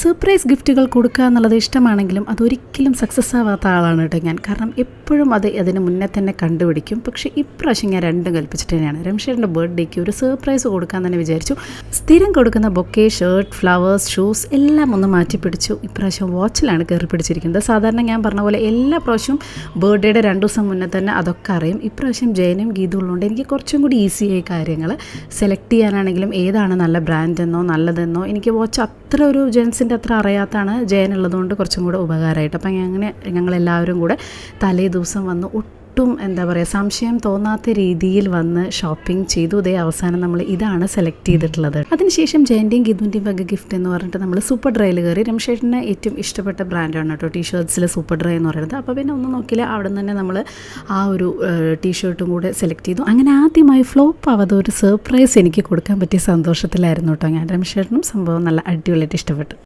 Surprise ഗിഫ്റ്റുകൾ കൊടുക്കുക എന്നുള്ളത് ഇഷ്ടമാണെങ്കിലും അതൊരിക്കലും സക്സസ് ആവാത്ത ആളാണ് കേട്ടോ ഞാൻ. കാരണം എപ്പോഴും അത് അതിന് മുന്നേ തന്നെ കണ്ടുപിടിക്കും. പക്ഷേ ഇപ്രാവശ്യം ഞാൻ രണ്ടും കൽപ്പിച്ചിട്ട് തന്നെയാണ്. രംഷേറിന്റെ ബർത്ത്ഡേക്ക് ഒരു സർപ്രൈസ് കൊടുക്കാൻ തന്നെ വിചാരിച്ചു. സ്ഥിരം കൊടുക്കുന്ന ബൊക്കെ ഷർട്ട് ഫ്ലവേഴ്സ് ഷൂസ് എല്ലാം ഒന്ന് മാറ്റി പിടിച്ചു ഇപ്രാവശ്യം വാച്ചിലാണ് കയറി പിടിച്ചിരിക്കുന്നത്. സാധാരണ ഞാൻ പറഞ്ഞ പോലെ എല്ലാ പ്രാവശ്യവും ബർത്ത്ഡേയുടെ രണ്ട് ദിവസം മുന്നേ തന്നെ അതൊക്കെ അറിയും. ഇപ്രാവശ്യം ജയനും ഗീതും ഉള്ളതുകൊണ്ട് എനിക്ക് കുറച്ചും കൂടി ഈസിയായി കാര്യങ്ങൾ സെലക്ട് ചെയ്യാനാണെങ്കിലും ഏതാണ് നല്ല ബ്രാൻഡ് എന്നോ നല്ലതെന്നോ എനിക്ക് വാച്ച് അത്ര ഒരു ജെൻസിന്റെ അത്ര അറിയാത്താണ് ജയനുള്ളതുകൊണ്ട് കുറച്ചും കൂടെ ഉപകാരമായിട്ട്. അപ്പം അങ്ങനെ ഞങ്ങളെല്ലാവരും കൂടെ തലേ ദിവസം വന്ന് ഒട്ടും എന്താ പറയുക സംശയം തോന്നാത്ത രീതിയിൽ വന്ന് ഷോപ്പിംഗ് ചെയ്തു. ഇതേ അവസാനം നമ്മൾ ഇതാണ് സെലക്ട് ചെയ്തിട്ടുള്ളത്. അതിനുശേഷം ജയന്റെയും ഗിതുവിന്റെയും വക ഗിഫ്റ്റ് എന്ന് പറഞ്ഞിട്ട് നമ്മൾ സൂപ്പർ ഡ്രൈയിൽ കയറി. രംഷേട്ടിന് ഏറ്റവും ഇഷ്ടപ്പെട്ട ബ്രാൻഡാണ് കേട്ടോ ടീഷർട്സിൽ സൂപ്പർ ഡ്രൈ എന്ന് പറയുന്നത്. അപ്പോൾ പിന്നെ ഒന്നും നോക്കിയില്ല അവിടെ തന്നെ നമ്മൾ ആ ഒരു ടീഷർട്ടും കൂടെ സെലക്ട് ചെയ്തു. അങ്ങനെ ആദ്യമായി ഫ്ലോപ്പ് ആവാതെ ഒരു സർപ്രൈസ് എനിക്ക് കൊടുക്കാൻ പറ്റിയ സന്തോഷത്തിലായിരുന്നു കേട്ടോ ഞാൻ. രംഷേട്ടനും സംഭവം നല്ല അടിപൊളിയായിട്ട് ഇഷ്ടപ്പെട്ടു.